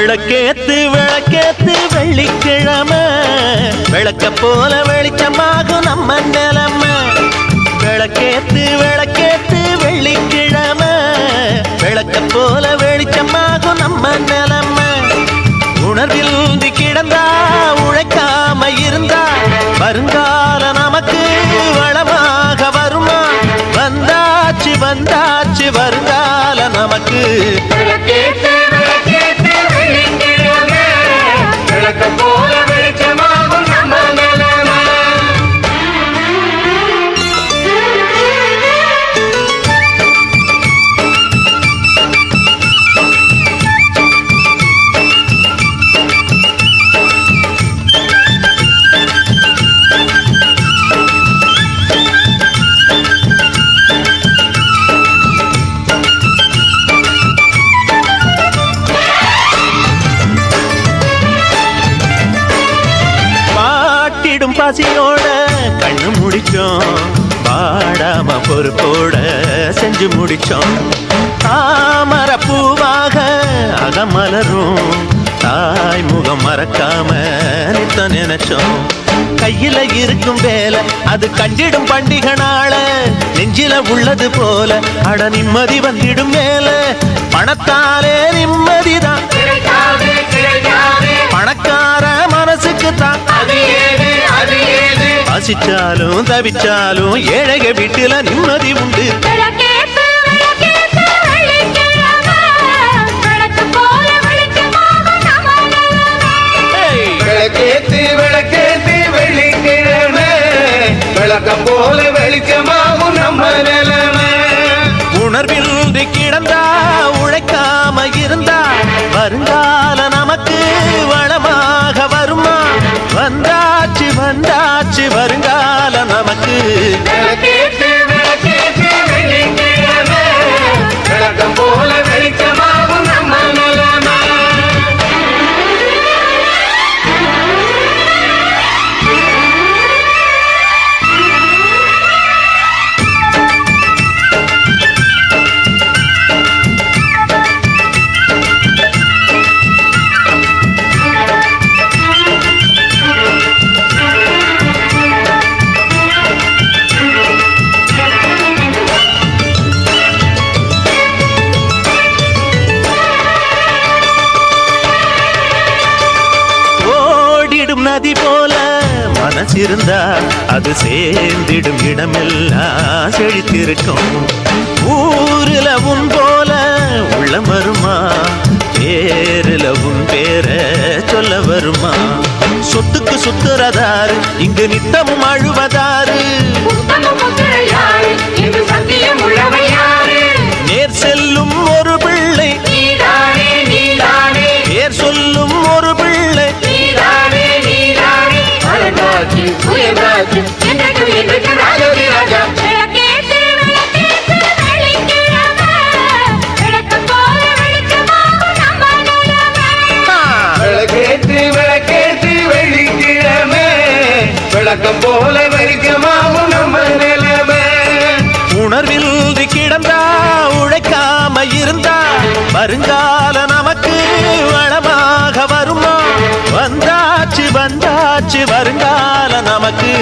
விளக்கேத்து விளக்கேத்து வெள்ளிக்கிழமை. விளக்க போல வெளிச்சமாகும் நம்ம நிலமை. விளக்கேத்து விளக்கேத்து வெள்ளிக்கிழமை. விளக்க போல வெளிச்சமாகும் நம்ம நிலமை. உணர்வில் கிடந்தா உழைக்காம இருந்தா வருங்கால நமக்கு வளமாக வருமா? வந்தாச்சு வந்தாச்சு வருங்கால நமக்கு ராசியோட கண்ணு முடிச்சோம். பாடாம பொறுப்போட செஞ்சு முடிச்சோம். தாமர பூவாக அகமலரும் தாய் முகம் மறக்காம நித்த நினைச்சோம். கையில இருக்கும் வேலை அது கண்டிடும் பண்டிகை நாள நெஞ்சில உள்ளது போல. அட நிம்மதி வந்திடும் மேல. பணத்தாலே பசிச்சாலும் தவிச்சாலும் ஏழைக வீட்டுல நிம்மதி உண்டு. விளக்கேத்து விளக்கேத்து வெள்ளிக்கிழமை விளக்கு போல வெளிச்சமாகும் நம்ம நிலமை. உணர்வில் கிடந்தா உழைக்காம இருந்தா வருங்கால நதி போல மனசிருந்தா அது சேர்ந்திடும் இடமெல்லாம் செழித்திருக்கும். ஊருல உன் போல உள்ள வருமா? பேருல உன் பேர சொல்ல வருமா? சொத்துக்கு சுத்துறதாரு இங்கு நித்தமும் அழுவதாரு சத்தியம் உள்ளவை விளக்கம் போல வெளிச்சமாகும் நம்ம நிலைமை. உணர்வில் கிடந்தா உழைக்காம இருந்தா வருங்கால நமக்கு வளமாக வருமா? வந்தாச்சு வந்தாச்சு வருங்கால நமக்கு.